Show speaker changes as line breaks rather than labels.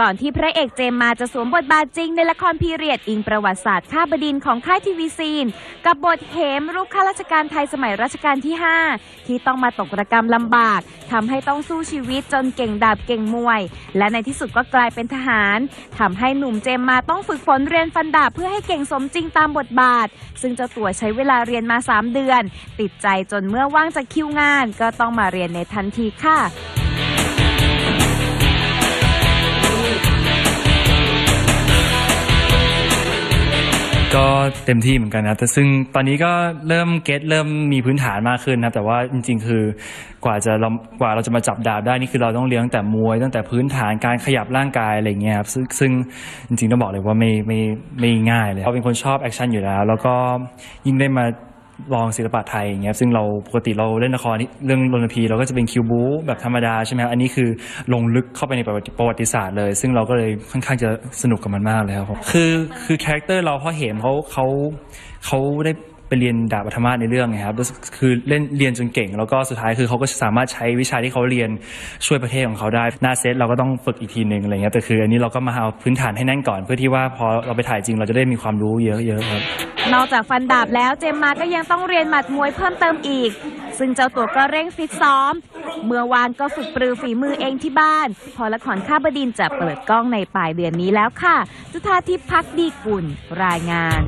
ก่อนที่พระเอกเจมมาจะสวมบทบาทจริงในละครพีเรียดอิงประวัติศาสตร์ข้าบดินของค่ายทีวีซีน กับบทเหมรูปข้าราชการไทยสมัยรัชกาลที่ 5 ที่ต้องมาตกระกรรมลำบากทำให้ต้องสู้ชีวิตจนเก่งดาบเก่งมวย และในที่สุดก็กลายเป็นทหารทำให้หนุ่มเจมมาต้องฝึกฝนเรียนฟันดาบเพื่อให้เก่งสมจริงตามบทบาท ซึ่งเจ้าตัวใช้เวลาเรียนมา 3 เดือน ติดใจจนเมื่อว่างจากคิวงาน ก็ต้องมาเรียนในทันทีค่ะ
ก็เต็มที่เหมือนกันนะแต่ซึ่งตอนนี้ก็เริ่มเก็ตเริ่มมีพื้นฐานมากขึ้นนะครับแต่ว่าจริง ๆ คือกว่าจะเรากว่าเราจะมาจับดาบได้นี่คือเราต้องเลี้ยงแต่มวยตั้งแต่พื้นฐานการขยับร่างกายอะไรเงี้ยครับซึ่งซึ่งจริงๆต้องบอกเลยว่าไม่ไม่ไม่ง่ายเลยเขาเป็นคนชอบแอคชั่นอยู่แล้ว แล้วก็ยิ่งได้มา ลองศิลปะไทยอย่างเงี้ยซึ่งเราปกติเราเล่นละครนี่เรื่องรณพี เราก็จะเป็นคิวบูแบบธรรมดาใช่ไหมครับอันนี้คือลงลึกเข้าไปในประวัติประวัติศาสตร์เลย ซึ่งเราก็เลยค่อนข้างจะสนุกกับมันมากเลยครับผมคือคือคาแรคเตอร์เราพ่อเหมเขาเขาเขาได้ ไปเรียนดาบธรรมะในเรื่องไงครับคือเล่นเรียนจนเก่ง แล้วก็สุดท้ายคือเขาก็สามารถใช้วิชาที่เขาเรียนช่วยประเทศของเขาได้หน้าเซตเราก็ต้องฝึกอีกทีหนึ่งอะไรเงี้ยแต่คือ อันนี้เราก็มาเอาพื้นฐานให้แน่นก่อน เพื่อที่ว่าพอเราไปถ่ายจริงเราจะได้มีความรู้เยอะๆครับ
นอกจากฟันดาบแล้วเจมมาก็ยังต้องเรียนหมัดมวยเพิ่มเติมอีก ซึ่งเจ้าตัวก็เร่งฟิตซ้อม เมื่อวานก็ฝึกปรือฝีมือเองที่บ้าน พอละครข้าบดินจะเปิดกล้องในปลายเดือนนี้แล้วค่ะจุธาทิพย์พักดีกุลรายงาน